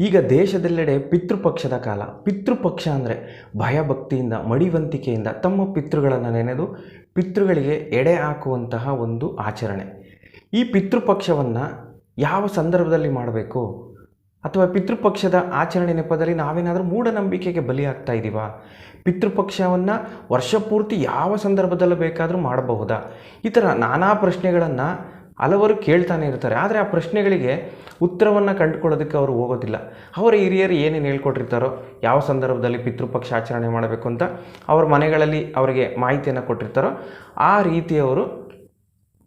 ಈಗ ದೇಶದೆಲ್ಲೆಡೆ ಪಿತೃಪಕ್ಷದ ಕಾಲ. ಪಿತೃಪಕ್ಷ ಅಂದರೆ ಭಯಭಕ್ತಿಯಿಂದ, ಮಡಿವಂತಿಕೆಯಿಂದ ತಮ್ಮ ಪಿತೃಗಳನ್ನು ನೆನೆದು ಪಿತೃಗಳಿಗೆ ಎಡೆ ಹಾಕುವಂತಹ ಒಂದು ಆಚರಣೆ. ಈ ಪಿತೃಪಕ್ಷವನ್ನು ಯಾವ ಸಂದರ್ಭದಲ್ಲಿ ಮಾಡಬೇಕು? ಅಥವಾ ಪಿತೃಪಕ್ಷದ ಆಚರಣೆ ನೆಪದಲ್ಲಿ ನಾವೇನಾದರೂ ಮೂಢನಂಬಿಕೆಗೆ ಬಲಿಯಾಗ್ತಾ ಇದ್ದೀವಾ ಪಿತೃಪಕ್ಷವನ್ನು ವರ್ಷಪೂರ್ತಿ ಯಾವ ಸಂದರ್ಭದಲ್ಲೂ ಬೇಕಾದರೂ ಮಾಡಬಹುದಾ? ಈ ಥರ ನಾನಾ ಪ್ರಶ್ನೆಗಳನ್ನು ಹಲವರು ಕೇಳ್ತಾನೆ ಇರ್ತಾರೆ. ಆದರೆ ಆ ಪ್ರಶ್ನೆಗಳಿಗೆ ಉತ್ತರವನ್ನು ಕಂಡುಕೊಳ್ಳೋದಕ್ಕೆ ಅವರು ಹೋಗೋದಿಲ್ಲ. ಅವರ ಹಿರಿಯರು ಏನೇನು ಹೇಳ್ಕೊಟ್ಟಿರ್ತಾರೋ, ಯಾವ ಸಂದರ್ಭದಲ್ಲಿ ಪಿತೃಪಕ್ಷ ಆಚರಣೆ ಮಾಡಬೇಕು ಅಂತ ಅವ್ರ ಮನೆಗಳಲ್ಲಿ ಅವರಿಗೆ ಮಾಹಿತಿಯನ್ನು ಕೊಟ್ಟಿರ್ತಾರೋ, ಆ ರೀತಿಯವರು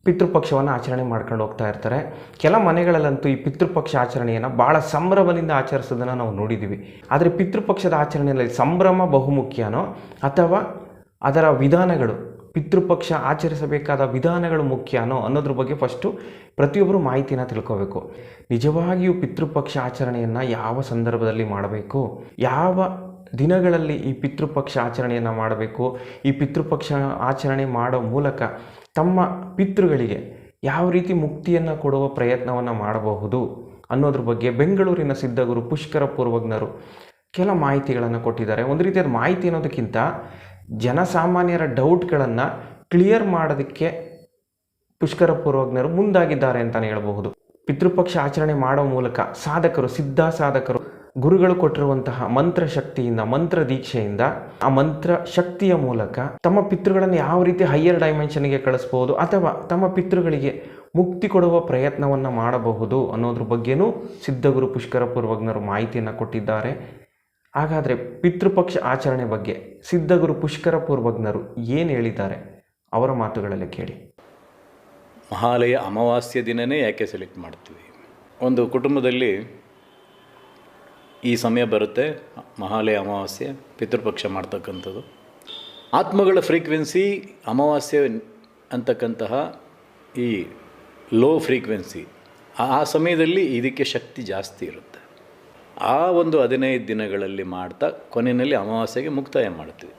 ಪಿತೃಪಕ್ಷವನ್ನು ಆಚರಣೆ ಮಾಡ್ಕೊಂಡು ಹೋಗ್ತಾ ಇರ್ತಾರೆ. ಕೆಲ ಮನೆಗಳಲ್ಲಂತೂ ಈ ಪಿತೃಪಕ್ಷ ಆಚರಣೆಯನ್ನು ಭಾಳ ಸಂಭ್ರಮದಿಂದ ಆಚರಿಸೋದನ್ನು ನಾವು ನೋಡಿದ್ದೀವಿ ಆದರೆ ಪಿತೃಪಕ್ಷದ ಆಚರಣೆಯಲ್ಲಿ ಸಂಭ್ರಮ ಬಹುಮುಖ್ಯನೋ ಅಥವಾ ಅದರ ವಿಧಾನಗಳು ಪಿತೃಪಕ್ಷ ಆಚರಿಸಬೇಕಾದ ವಿಧಾನಗಳು ಮುಖ್ಯನೋ ಅನ್ನೋದ್ರ ಬಗ್ಗೆ ಫಸ್ಟು ಪ್ರತಿಯೊಬ್ಬರು ಮಾಹಿತಿನ ತಿಳ್ಕೋಬೇಕು. ನಿಜವಾಗಿಯೂ ಪಿತೃಪಕ್ಷ ಆಚರಣೆಯನ್ನು ಯಾವ ಸಂದರ್ಭದಲ್ಲಿ ಮಾಡಬೇಕು? ಯಾವ ದಿನಗಳಲ್ಲಿ ಈ ಪಿತೃಪಕ್ಷ ಆಚರಣೆಯನ್ನು ಮಾಡಬೇಕು? ಈ ಪಿತೃಪಕ್ಷ ಆಚರಣೆ ಮಾಡೋ ಮೂಲಕ ತಮ್ಮ ಪಿತೃಗಳಿಗೆ ಯಾವ ರೀತಿ ಮುಕ್ತಿಯನ್ನು ಕೊಡುವ ಪ್ರಯತ್ನವನ್ನು ಮಾಡಬಹುದು ಅನ್ನೋದ್ರ ಬಗ್ಗೆ ಬೆಂಗಳೂರಿನ ಸಿದ್ಧಗುರು ಪುಷ್ಕರ ಪೂರ್ವಜ್ಞರು ಕೆಲ ಮಾಹಿತಿಗಳನ್ನು ಕೊಟ್ಟಿದ್ದಾರೆ. ಒಂದು ರೀತಿಯಾದ ಮಾಹಿತಿ ಅನ್ನೋದಕ್ಕಿಂತ ಜನಸಾಮಾನ್ಯರ ಡೌಟ್ಗಳನ್ನು ಕ್ಲಿಯರ್ ಮಾಡೋದಕ್ಕೆ ಪುಷ್ಕರ ಪೂರ್ವಜ್ಞರು ಮುಂದಾಗಿದ್ದಾರೆ ಅಂತಲೇ ಹೇಳಬಹುದು. ಪಿತೃಪಕ್ಷ ಆಚರಣೆ ಮಾಡೋ ಮೂಲಕ ಸಾಧಕರು, ಸಿದ್ಧ ಸಾಧಕರು ಗುರುಗಳು ಕೊಟ್ಟಿರುವಂತಹ ಮಂತ್ರ ಶಕ್ತಿಯಿಂದ ಮಂತ್ರ ದೀಕ್ಷೆಯಿಂದ ಆ ಮಂತ್ರ ಶಕ್ತಿಯ ಮೂಲಕ ತಮ್ಮ ಪಿತೃಗಳನ್ನು ಯಾವ ರೀತಿ ಹೈಯರ್ ಡೈಮೆನ್ಷನ್ಗೆ ಕಳಿಸ್ಬೋದು ಅಥವಾ ತಮ್ಮ ಪಿತೃಗಳಿಗೆ ಮುಕ್ತಿ ಕೊಡುವ ಪ್ರಯತ್ನವನ್ನು ಮಾಡಬಹುದು ಅನ್ನೋದ್ರ ಬಗ್ಗೆನೂ ಸಿದ್ಧಗುರು ಪುಷ್ಕರ ಪೂರ್ವಜ್ಞರು ಮಾಹಿತಿಯನ್ನು ಕೊಟ್ಟಿದ್ದಾರೆ. ಹಾಗಾದರೆ ಪಿತೃಪಕ್ಷ ಆಚರಣೆ ಬಗ್ಗೆ ಸಿದ್ಧಗುರು ಪುಷ್ಕರ ಪೂರ್ವಜ್ಞರು ಏನು ಹೇಳಿದ್ದಾರೆ? ಅವರ ಮಾತುಗಳಲ್ಲಿ ಕೇಳಿ. ಮಹಾಲಯ ಅಮಾವಾಸ್ಯ ದಿನನೇ ಯಾಕೆ ಸೆಲೆಕ್ಟ್ ಮಾಡ್ತೀವಿ? ಒಂದು ಕುಟುಂಬದಲ್ಲಿ ಈ ಸಮಯ ಬರುತ್ತೆ, ಮಹಾಲಯ ಅಮಾವಾಸ್ಯೆ, ಪಿತೃಪಕ್ಷ ಮಾಡ್ತಕ್ಕಂಥದ್ದು. ಆತ್ಮಗಳ ಫ್ರೀಕ್ವೆನ್ಸಿ ಅಮಾವಾಸ್ಯೆ ಅಂತಕ್ಕಂತಹ ಈ ಲೋ ಫ್ರೀಕ್ವೆನ್ಸಿ ಆ ಸಮಯದಲ್ಲಿ ಇದಕ್ಕೆ ಶಕ್ತಿ ಜಾಸ್ತಿ ಇರುತ್ತೆ. ಆ ಒಂದು ಹದಿನೈದು ದಿನಗಳಲ್ಲಿ ಮಾಡ್ತಾ ಕೊನೆಯಲ್ಲಿ ಅಮಾವಾಸ್ಯೆಗೆ ಮುಕ್ತಾಯ ಮಾಡ್ತೀವಿ.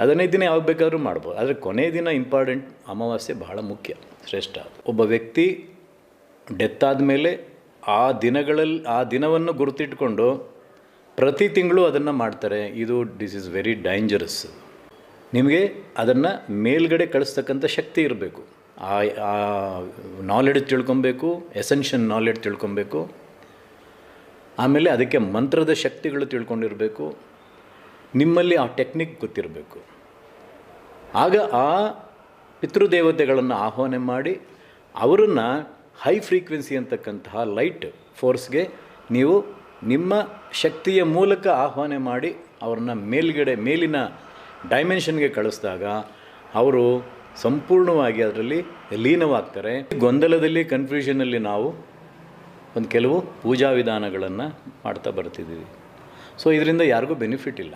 ಹದಿನೈದು ದಿನ ಯಾವಾಗ ಬೇಕಾದರೂ ಮಾಡ್ಬೋದು. ಆದರೆ ಕೊನೆಯ ದಿನ ಇಂಪಾರ್ಟೆಂಟ್ ಅಮಾವಾಸ್ಯೆ ಬಹಳ ಮುಖ್ಯ, ಶ್ರೇಷ್ಠ. ಒಬ್ಬ ವ್ಯಕ್ತಿ ಡೆತ್ ಆದಮೇಲೆ ಆ ದಿನಗಳಲ್ಲಿ, ಆ ದಿನವನ್ನು ಗುರುತಿಟ್ಕೊಂಡು ಪ್ರತಿ ತಿಂಗಳು ಅದನ್ನು ಮಾಡ್ತಾರೆ. ಇದು ದಿಸ್ ಇಸ್ ವೆರಿ ಡೇಂಜರಸ್ ನಿಮಗೆ ಅದನ್ನು ಮೇಲ್ಗಡೆ ಕಳಿಸ್ತಕ್ಕಂಥ ಶಕ್ತಿ ಇರಬೇಕು. ಆ ನಾಲೆಡ್ಜ್ ತಿಳ್ಕೊಬೇಕು ಎಸೆನ್ಷನ್ ನಾಲೆಡ್ಜ್ ತಿಳ್ಕೊಬೇಕು. ಆಮೇಲೆ ಅದಕ್ಕೆ ಮಂತ್ರದ ಶಕ್ತಿಗಳು ತಿಳ್ಕೊಂಡಿರಬೇಕು. ನಿಮ್ಮಲ್ಲಿ ಆ ಟೆಕ್ನಿಕ್ ಗೊತ್ತಿರಬೇಕು. ಆಗ ಆ ಪಿತೃದೇವತೆಗಳನ್ನು ಆಹ್ವಾನೆ ಮಾಡಿ ಅವರನ್ನು ಹೈ ಫ್ರೀಕ್ವೆನ್ಸಿ ಅಂತಕ್ಕಂತಹ ಲೈಟ್ ಫೋರ್ಸ್ಗೆ ನೀವು ನಿಮ್ಮ ಶಕ್ತಿಯ ಮೂಲಕ ಆಹ್ವಾನ ಮಾಡಿ ಅವ್ರನ್ನ ಮೇಲ್ಗಡೆ, ಮೇಲಿನ ಡೈಮೆನ್ಷನ್ಗೆ ಕಳಿಸಿದಾಗ ಅವರು ಸಂಪೂರ್ಣವಾಗಿ ಅದರಲ್ಲಿ ಲೀನವಾಗ್ತಾರೆ. ಗೊಂದಲದಲ್ಲಿ ಕನ್ಫ್ಯೂಷನಲ್ಲಿ ನಾವು ಒಂದು ಕೆಲವು ಪೂಜಾ ವಿಧಾನಗಳನ್ನು ಮಾಡ್ತಾ ಬರ್ತಿದ್ದೀವಿ. ಸೊ ಇದರಿಂದ ಯಾರಿಗೂ ಬೆನಿಫಿಟ್ ಇಲ್ಲ.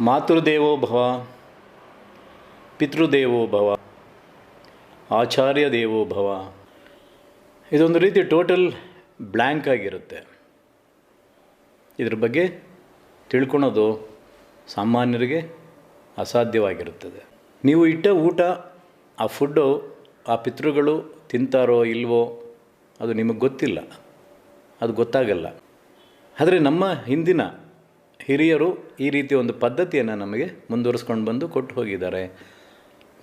ಮಾತೃದೇವೋ ಭವ, ಪಿತೃದೇವೋ ಭವ ಆಚಾರ್ಯ ದೇವೋ ಭವ. ಇದೊಂದು ರೀತಿ ಟೋಟಲ್ ಬ್ಲ್ಯಾಂಕ್ ಆಗಿರುತ್ತೆ. ಇದ್ರ ಬಗ್ಗೆ ತಿಳ್ಕೊಳೋದು ಸಾಮಾನ್ಯರಿಗೆ ಅಸಾಧ್ಯವಾಗಿರುತ್ತದೆ. ನೀವು ಇಟ್ಟ ಊಟ, ಆ ಫುಡ್ಡು ಆ ಪಿತೃಗಳು ತಿಂತಾರೋ ಇಲ್ವೋ ಅದು ನಿಮಗೆ ಗೊತ್ತಿಲ್ಲ. ಅದು ಗೊತ್ತಾಗಲ್ಲ. ಆದರೆ ನಮ್ಮ ಹಿಂದಿನ ಹಿರಿಯರು ಈ ರೀತಿ ಒಂದು ಪದ್ಧತಿಯನ್ನು ನಮಗೆ ಮುಂದುವರಿಸ್ಕೊಂಡು ಬಂದು ಕೊಟ್ಟು ಹೋಗಿದ್ದಾರೆ.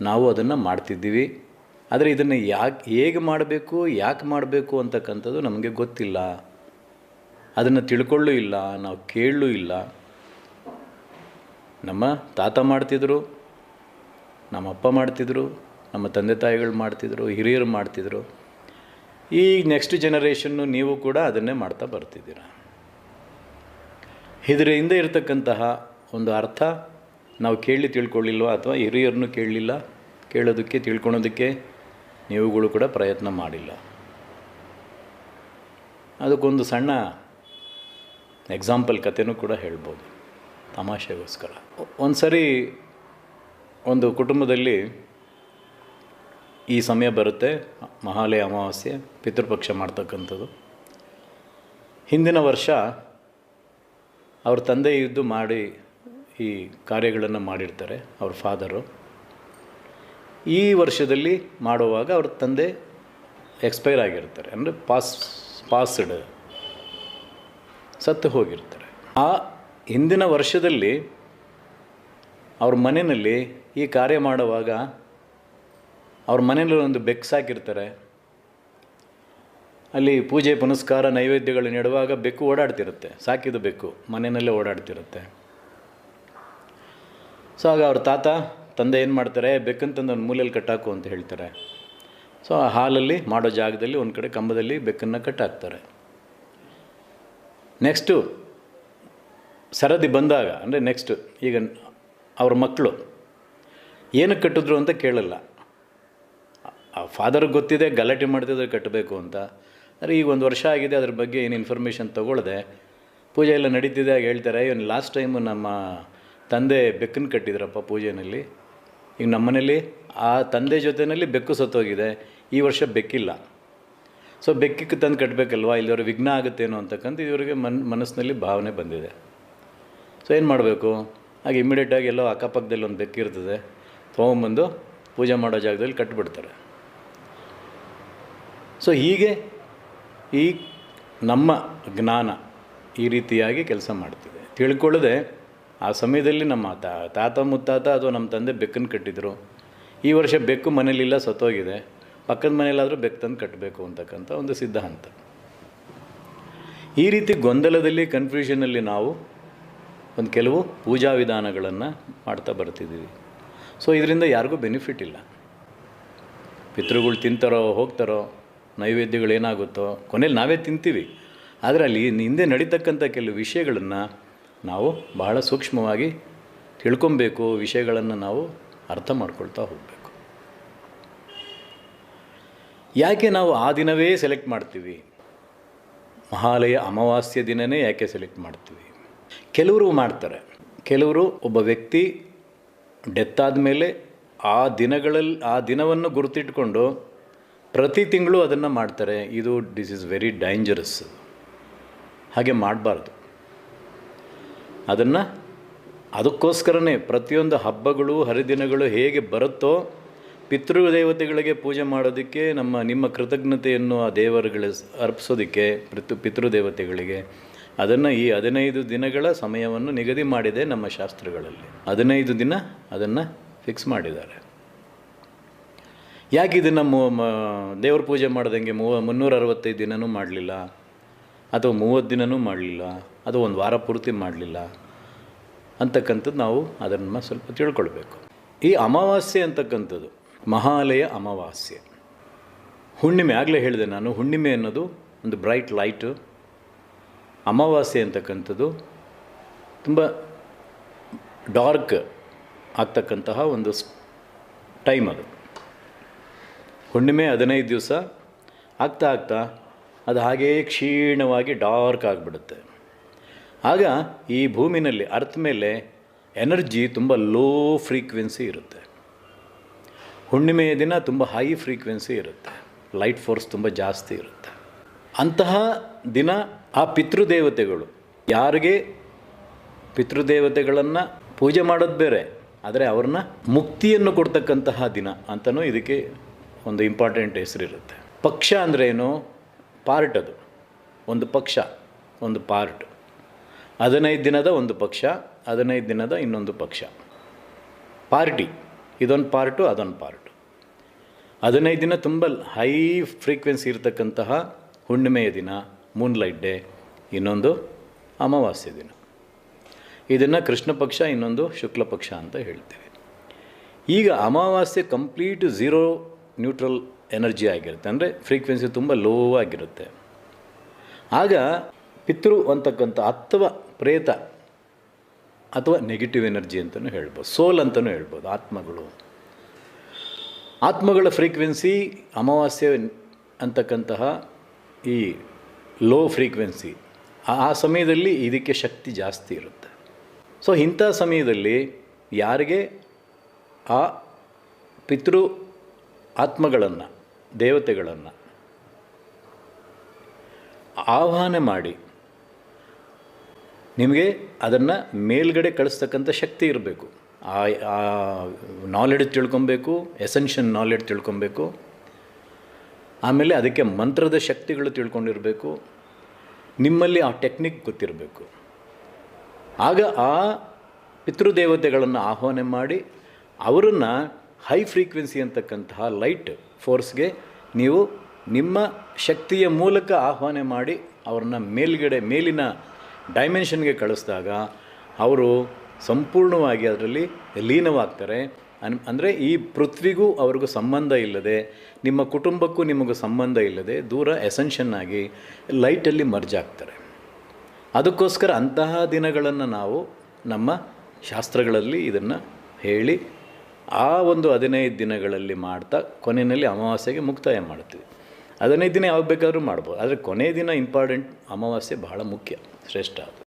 ನಾವು ಅದನ್ನು ಮಾಡ್ತಿದ್ದೀವಿ. ಆದರೆ ಇದನ್ನು ಯಾಕೆ, ಹೇಗೆ ಮಾಡಬೇಕು, ಯಾಕೆ ಮಾಡಬೇಕು ಅಂತಕ್ಕಂಥದ್ದು ನಮಗೆ ಗೊತ್ತಿಲ್ಲ. ಅದನ್ನು ತಿಳ್ಕೊಳ್ಳೂ ಇಲ್ಲ, ನಾವು ಕೇಳಲೂ ಇಲ್ಲ. ನಮ್ಮ ತಾತ ಮಾಡ್ತಿದ್ರು, ನಮ್ಮ ಅಪ್ಪ ಮಾಡ್ತಿದ್ರು, ನಮ್ಮ ತಂದೆ ತಾಯಿಗಳು ಮಾಡ್ತಿದ್ರು, ಹಿರಿಯರು ಮಾಡ್ತಿದ್ರು. ಈ ನೆಕ್ಸ್ಟ್ ಜನರೇಷನ್ನು ನೀವು ಕೂಡ ಅದನ್ನೇ ಮಾಡ್ತಾ ಬರ್ತಿದ್ದೀರ. ಇದರ ಹಿಂದೆ ಇರತಕ್ಕಂತಹ ಒಂದು ಅರ್ಥ ನಾವು ಕೇಳಿ ತಿಳ್ಕೊಳ್ಳಿಲ್ವ ಅಥವಾ ಹಿರಿಯರನ್ನು ಕೇಳಲಿಲ್ಲ, ಕೇಳೋದಕ್ಕೆ ತಿಳ್ಕೊಳೋದಕ್ಕೆ ನೀವುಗಳು ಕೂಡ ಪ್ರಯತ್ನ ಮಾಡಿಲ್ಲ. ಅದಕ್ಕೊಂದು ಸಣ್ಣ ಎಕ್ಸಾಂಪಲ್ ಕಥೆನೂ ಕೂಡ ಹೇಳ್ಬೋದು. ತಮಾಷೆಗೋಸ್ಕರ. ಒಂದು ಸರಿ ಒಂದು ಕುಟುಂಬದಲ್ಲಿ ಈ ಸಮಯ ಬರುತ್ತೆ, ಮಹಾಲಯ ಅಮಾವಾಸ್ಯೆ, ಪಿತೃಪಕ್ಷ ಮಾಡ್ತಕ್ಕಂಥದ್ದು. ಹಿಂದಿನ ವರ್ಷ ಅವ್ರ ತಂದೆ ಇದ್ದು ಮಾಡಿ ಈ ಕಾರ್ಯಗಳನ್ನು ಮಾಡಿರ್ತಾರೆ, ಅವ್ರ ಫಾದರು. ಈ ವರ್ಷದಲ್ಲಿ ಮಾಡುವಾಗ ಅವ್ರ ತಂದೆ ಎಕ್ಸ್ಪೈರ್ ಆಗಿರ್ತಾರೆ, ಅಂದರೆ ಪಾಸ್, ಪಾಸ್ಡ್, ಸತ್ತು ಹೋಗಿರ್ತಾರೆ. ಆ ಹಿಂದಿನ ವರ್ಷದಲ್ಲಿ ಅವ್ರ ಮನೆಯಲ್ಲಿ ಈ ಕಾರ್ಯ ಮಾಡುವಾಗ ಅವ್ರ ಮನೆಯಲ್ಲಿ ಒಂದು ಬೆಕ್ಕು ಸಾಕಿರ್ತಾರೆ ಅಲ್ಲಿ ಪೂಜೆ, ಪುನಸ್ಕಾರ, ನೈವೇದ್ಯಗಳು ನೆಡುವಾಗ ಬೆಕ್ಕು ಓಡಾಡ್ತಿರುತ್ತೆ. ಸಾಕಿದ ಬೆಕ್ಕು ಮನೆಯಲ್ಲೇ ಓಡಾಡ್ತಿರುತ್ತೆ. ಸೊ ಆಗ ಅವ್ರ ತಾತ, ತಂದೆ ಏನು ಮಾಡ್ತಾರೆ, ಬೆಕ್ಕನ್ನು ತಂದು ಒಂದು ಮೂಲೆಯಲ್ಲಿ ಕಟ್ಟಾಕು ಅಂತ ಹೇಳ್ತಾರೆ. ಸೊ ಆ ಹಾಲಲ್ಲಿ ಮಾಡೋ ಜಾಗದಲ್ಲಿ ಒಂದು ಕಡೆ ಕಂಬದಲ್ಲಿ ಬೆಕ್ಕನ್ನು ಕಟ್ಟಾಕ್ತಾರೆ. ನೆಕ್ಸ್ಟು ಸರದಿ ಬಂದಾಗ, ಅಂದರೆ ನೆಕ್ಸ್ಟ್ ಈಗ ಅವ್ರ ಮಕ್ಕಳು ಏನಕ್ಕೆ ಕಟ್ಟಿದ್ರು ಅಂತ ಕೇಳಲ್ಲ. ಆ ಫಾದರ್ಗೆ ಗೊತ್ತಿದೆ, ಗಲಾಟೆ ಮಾಡ್ತಿದ್ರೆ ಕಟ್ಟಬೇಕು ಅಂತ. ಅಂದರೆ ಈಗ ಒಂದು ವರ್ಷ ಆಗಿದೆ, ಅದ್ರ ಬಗ್ಗೆ ಏನು ಇನ್ಫಾರ್ಮೇಷನ್ ತೊಗೊಳ್ಳದೆ ಪೂಜೆ ಎಲ್ಲ ನಡೀತಿದೆ ಆಗ ಹೇಳ್ತಾರೆ. ಇವನು ಲಾಸ್ಟ್ ಟೈಮು ನಮ್ಮ ತಂದೆ ಬೆಕ್ಕನ್ನು ಕಟ್ಟಿದ್ರಪ್ಪ ಪೂಜೆಯಲ್ಲಿ ಈಗ ನಮ್ಮನೇಲಿ ಆ ತಂದೆ ಜೊತೆಯಲ್ಲಿ ಬೆಕ್ಕು ಸತ್ತೋಗಿದೆ. ಈ ವರ್ಷ ಬೆಕ್ಕಿಲ್ಲ. ಸೊ ಬೆಕ್ಕಿಗೆ ತಂದು ಕಟ್ಟಬೇಕಲ್ವಾ? ಇಲ್ಲಿವರೆಗೆ ವಿಘ್ನ ಆಗುತ್ತೇನೋ ಅಂತಕ್ಕಂಥ ಇವರಿಗೆ ಮನ್, ಮನಸ್ಸಿನಲ್ಲಿ ಭಾವನೆ ಬಂದಿದೆ. ಸೊ ಏನು ಮಾಡಬೇಕು? ಹಾಗೆ ಇಮ್ಮಿಡಿಯೇಟಾಗಿ ಎಲ್ಲೋ ಅಕ್ಕಪಕ್ಕದಲ್ಲಿ ಒಂದು ಬೆಕ್ಕಿರ್ತದೆ ತೊಗೊಂಬಂದು ಪೂಜೆ ಮಾಡೋ ಜಾಗದಲ್ಲಿ ಕಟ್ಟಿಬಿಡ್ತಾರೆ ಸೊ ಹೀಗೆ ಈ ನಮ್ಮ ಜ್ಞಾನ ಈ ರೀತಿಯಾಗಿ ಕೆಲಸ ಮಾಡ್ತಿದೆ. ತಿಳ್ಕೊಳ್ಳದೆ ಆ ಸಮಯದಲ್ಲಿ ನಮ್ಮ ತಾತ ಮುತ್ತಾತ ಅಥವಾ ನಮ್ಮ ತಂದೆ ಬೆಕ್ಕನ್ನು ಕಟ್ಟಿದ್ರು. ಈ ವರ್ಷ ಬೆಕ್ಕು ಮನೇಲಿಲ್ಲ, ಸತ್ತೋಗಿದೆ. ಪಕ್ಕದ ಮನೆಯಲ್ಲಾದರೂ ಬೆಕ್ಕು ತಂದು ಕಟ್ಟಬೇಕು ಅಂತಕ್ಕಂಥ ಒಂದು ಸಿದ್ಧಾಂತ. ಈ ರೀತಿ ಗೊಂದಲದಲ್ಲಿ ಕನ್ಫ್ಯೂಷನಲ್ಲಿ ನಾವು ಒಂದು ಕೆಲವು ಪೂಜಾ ವಿಧಾನಗಳನ್ನು ಮಾಡ್ತಾ ಬರ್ತಿದ್ದೀವಿ. ಸೊ ಇದರಿಂದ ಯಾರಿಗೂ ಬೆನಿಫಿಟ್ ಇಲ್ಲ. ಪಿತೃಗಳು ತಿಂತಾರೋ, ಹೋಗ್ತಾರೋ, ನೈವೇದ್ಯಗಳು ಏನಾಗುತ್ತೋ ಕೊನೆಯಲ್ಲಿ ನಾವೇ ತಿಂತೀವಿ. ಆದರೆ ಅಲ್ಲಿ ಹಿಂದೆ ನಡೀತಕ್ಕಂಥ ಕೆಲವು ವಿಷಯಗಳನ್ನು ನಾವು ಬಹಳ ಸೂಕ್ಷ್ಮವಾಗಿ ತಿಳ್ಕೊಬೇಕು, ವಿಷಯಗಳನ್ನು ನಾವು ಅರ್ಥ ಮಾಡ್ಕೊಳ್ತಾ ಹೋಗಬೇಕು. ಯಾಕೆ ನಾವು ಆ ದಿನವೇ ಸೆಲೆಕ್ಟ್ ಮಾಡ್ತೀವಿ? ಮಹಾಲಯ ಅಮಾವಾಸ್ಯ ದಿನವೇ ಯಾಕೆ ಸೆಲೆಕ್ಟ್ ಮಾಡ್ತೀವಿ? ಕೆಲವರು ಮಾಡ್ತಾರೆ. ಕೆಲವರು ಒಬ್ಬ ವ್ಯಕ್ತಿ ಡೆತ್ ಆದಮೇಲೆ ಆ ದಿನಗಳಲ್ಲಿ, ಆ ದಿನವನ್ನು ಗುರುತಿಟ್ಕೊಂಡು ಪ್ರತಿ ತಿಂಗಳು ಅದನ್ನು ಮಾಡ್ತಾರೆ. ಇದು ದಿಸ್ ಇಸ್ ವೆರಿ ಡೇಂಜರಸ್ ಹಾಗೆ ಮಾಡಬಾರ್ದು. ಅದನ್ನು ಅದಕ್ಕೋಸ್ಕರನೇ ಪ್ರತಿಯೊಂದು ಹಬ್ಬಗಳು, ಹರಿದಿನಗಳು ಹೇಗೆ ಬರುತ್ತೋ ಪಿತೃದೇವತೆಗಳಿಗೆ ಪೂಜೆ ಮಾಡೋದಕ್ಕೆ, ನಮ್ಮ, ನಿಮ್ಮ ಕೃತಜ್ಞತೆಯನ್ನು ಆ ದೇವರುಗಳ ಅರ್ಪಿಸೋದಕ್ಕೆ, ಪಿತೃ, ಪಿತೃದೇವತೆಗಳಿಗೆ ಅದನ್ನು ಈ ಹದಿನೈದು ದಿನಗಳ ಸಮಯವನ್ನು ನಿಗದಿ ಮಾಡಿದೆ ನಮ್ಮ ಶಾಸ್ತ್ರಗಳಲ್ಲಿ. ಹದಿನೈದು ದಿನ ಅದನ್ನು ಫಿಕ್ಸ್ ಮಾಡಿದ್ದಾರೆ. ಯಾಕೆ ಇದನ್ನು ದೇವ್ರ ಪೂಜೆ ಮಾಡ್ದಂಗೆ ಮೂವ, ಮುನ್ನೂರ ಅರವತ್ತೈದು ದಿನನೂ ಮಾಡಲಿಲ್ಲ? ಅಥವಾ ಮೂವತ್ತು ದಿನನೂ ಮಾಡಲಿಲ್ಲ? ಅಥವಾ ಒಂದು ವಾರ ಪೂರ್ತಿ ಮಾಡಲಿಲ್ಲ? ಅಂತಕ್ಕಂಥದ್ದು ನಾವು ಅದನ್ನು ಸ್ವಲ್ಪ ತಿಳ್ಕೊಳ್ಬೇಕು. ಈ ಅಮಾವಾಸ್ಯೆ ಅಂತಕ್ಕಂಥದ್ದು, ಮಹಾಲಯ ಅಮಾವಾಸ್ಯೆ. ಹುಣ್ಣಿಮೆ ಆಗಲೇ ಹೇಳಿದೆ ನಾನು. ಹುಣ್ಣಿಮೆ ಅನ್ನೋದು ಒಂದು ಬ್ರೈಟ್ ಲೈಟು ಅಮಾವಾಸ್ಯೆ ಅಂತಕ್ಕಂಥದ್ದು ತುಂಬ ಡಾರ್ಕ್ ಆಗ್ತಕ್ಕಂತಹ ಒಂದು ಟೈಮ್ ಅದು. ಹುಣ್ಣಿಮೆ ಹದಿನೈದು ದಿವಸ ಆಗ್ತಾ ಆಗ್ತಾ ಅದು ಹಾಗೇ ಕ್ಷೀಣವಾಗಿ ಡಾರ್ಕ್ ಆಗಿಬಿಡುತ್ತೆ. ಆಗ ಈ ಭೂಮಿನಲ್ಲಿ ಅರ್ಥ ಮೇಲೆ ಎನರ್ಜಿ ತುಂಬ ಲೋ ಫ್ರೀಕ್ವೆನ್ಸಿ ಇರುತ್ತೆ. ಹುಣ್ಣಿಮೆಯ ದಿನ ತುಂಬ ಹೈ ಫ್ರೀಕ್ವೆನ್ಸಿ ಇರುತ್ತೆ. ಲೈಟ್ ಫೋರ್ಸ್ ತುಂಬ ಜಾಸ್ತಿ ಇರುತ್ತೆ. ಅಂತಹ ದಿನ ಆ ಪಿತೃದೇವತೆಗಳು. ಯಾರಿಗೆ? ಪಿತೃದೇವತೆಗಳನ್ನು ಪೂಜೆ ಮಾಡೋದು ಬೇರೆ. ಆದರೆ ಅವ್ರನ್ನ ಮುಕ್ತಿಯನ್ನು ಕೊಡ್ತಕ್ಕಂತಹ ದಿನ ಅಂತಲೂ ಇದಕ್ಕೆ ಒಂದು ಇಂಪಾರ್ಟೆಂಟ್ ಹೆಸರಿರುತ್ತೆ. ಪಕ್ಷ ಅಂದರೆ ಏನು? ಪಾರ್ಟ್ ಅದು. ಒಂದು ಪಕ್ಷ, ಒಂದು ಪಾರ್ಟ್ ಹದಿನೈದು ದಿನದ ಒಂದು ಪಕ್ಷ, ಹದಿನೈದು ದಿನದ ಇನ್ನೊಂದು ಪಕ್ಷ. ಪಾರ್ಟಿ ಇದೊಂದು ಪಾರ್ಟು ಅದೊಂದು ಪಾರ್ಟು ಹದಿನೈದು ದಿನ ತುಂಬ ಹೈ ಫ್ರೀಕ್ವೆನ್ಸಿ ಇರತಕ್ಕಂತಹ ಹುಣ್ಣಿಮೆಯ ದಿನ. ಮೂನ್ಲೈಟ್ ಡೇ ಇನ್ನೊಂದು ಅಮಾವಾಸ್ಯೆ ದಿನ. ಇದನ್ನು ಕೃಷ್ಣ ಪಕ್ಷ, ಇನ್ನೊಂದು ಶುಕ್ಲ ಪಕ್ಷ ಅಂತ ಹೇಳ್ತೇವೆ. ಈಗ ಅಮಾವಾಸ್ಯೆ ಕಂಪ್ಲೀಟ್ ಝೀರೋ ನ್ಯೂಟ್ರಲ್ ಎನರ್ಜಿ ಆಗಿರುತ್ತೆ. ಅಂದರೆ ಫ್ರೀಕ್ವೆನ್ಸಿ ತುಂಬ ಲೋ ಆಗಿರುತ್ತೆ. ಆಗ ಪಿತೃ ಅಂತಕ್ಕಂಥ ಅಥವಾ ಪ್ರೇತ ಅಥವಾ ನೆಗೆಟಿವ್ ಎನರ್ಜಿ ಅಂತಲೂ ಹೇಳ್ಬೋದು. ಸೋಲ್ ಅಂತಲೂ ಹೇಳ್ಬೋದು, ಆತ್ಮಗಳು. ಆತ್ಮಗಳ ಫ್ರೀಕ್ವೆನ್ಸಿ ಅಮಾವಾಸ್ಯೆ ಅಂತಕ್ಕಂತಹ ಈ ಲೋ ಫ್ರೀಕ್ವೆನ್ಸಿ ಆ- ಸಮಯದಲ್ಲಿ ಇದಕ್ಕೆ ಶಕ್ತಿ ಜಾಸ್ತಿ ಇರುತ್ತೆ. ಸೊ ಇಂಥ ಸಮಯದಲ್ಲಿ ಯಾರಿಗೆ ಆ ಪಿತೃ ಆತ್ಮಗಳನ್ನು, ದೇವತೆಗಳನ್ನು ಆಹ್ವಾನ ಮಾಡಿ ನಿಮಗೆ ಅದನ್ನು ಮೇಲ್ಗಡೆ ಕಳಿಸ್ತಕ್ಕಂಥ ಶಕ್ತಿ ಇರಬೇಕು. ಆ ಆ ನಾಲೆಡ್ಜ್ ತಿಳ್ಕೊಬೇಕು ಎಸೆನ್ಷನ್ ನಾಲೆಡ್ಜ್ ತಿಳ್ಕೊಬೇಕು. ಆಮೇಲೆ ಅದಕ್ಕೆ ಮಂತ್ರದ ಶಕ್ತಿಗಳು ತಿಳ್ಕೊಂಡಿರಬೇಕು. ನಿಮ್ಮಲ್ಲಿ ಆ ಟೆಕ್ನಿಕ್ ಗೊತ್ತಿರಬೇಕು. ಆಗ ಆ ಪಿತೃದೇವತೆಗಳನ್ನು ಆಹ್ವಾನ ಮಾಡಿ ಅವರನ್ನು ಹೈ ಫ್ರೀಕ್ವೆನ್ಸಿ ಅಂತಕ್ಕಂತಹ ಲೈಟ್ ಫೋರ್ಸ್ಗೆ ನೀವು ನಿಮ್ಮ ಶಕ್ತಿಯ ಮೂಲಕ ಆಹ್ವಾನ ಮಾಡಿ ಅವ್ರನ್ನ ಮೇಲ್ಗಡೆ ಮೇಲಿನ ಡೈಮೆನ್ಷನ್ಗೆ ಕಳಿಸಿದಾಗ ಅವರು ಸಂಪೂರ್ಣವಾಗಿ ಅದರಲ್ಲಿ ಲೀನವಾಗ್ತಾರೆ. ಅನ್, ಅಂದರೆ ಈ ಪೃಥ್ವಿಗೂ ಅವ್ರಿಗೂ ಸಂಬಂಧ ಇಲ್ಲದೆ, ನಿಮ್ಮ ಕುಟುಂಬಕ್ಕೂ ನಿಮಗೂ ಸಂಬಂಧ ಇಲ್ಲದೆ ದೂರ ಎಸೆನ್ಷನ್ನಾಗಿ ಲೈಟಲ್ಲಿ ಮರ್ಜ್ ಆಗ್ತಾರೆ. ಅದಕ್ಕೋಸ್ಕರ ಅಂತಹ ದಿನಗಳನ್ನು ನಾವು ನಮ್ಮ ಶಾಸ್ತ್ರಗಳಲ್ಲಿ ಇದನ್ನು ಹೇಳಿ, ಆ ಒಂದು ಹದಿನೈದು ದಿನಗಳಲ್ಲಿ ಮಾಡ್ತಾ ಕೊನೆಯಲ್ಲಿ ಅಮಾವಾಸ್ಯೆಗೆ ಮುಕ್ತಾಯ ಮಾಡ್ತೀವಿ. ಹದಿನೈದು ದಿನ ಯಾವಾಗ ಬೇಕಾದರೂ ಮಾಡ್ಬೋದು. ಆದರೆ ಕೊನೆಯ ದಿನ ಇಂಪಾರ್ಟೆಂಟ್ ಅಮಾವಾಸ್ಯೆ ಬಹಳ ಮುಖ್ಯ, ಶ್ರೇಷ್ಠ ಅದು.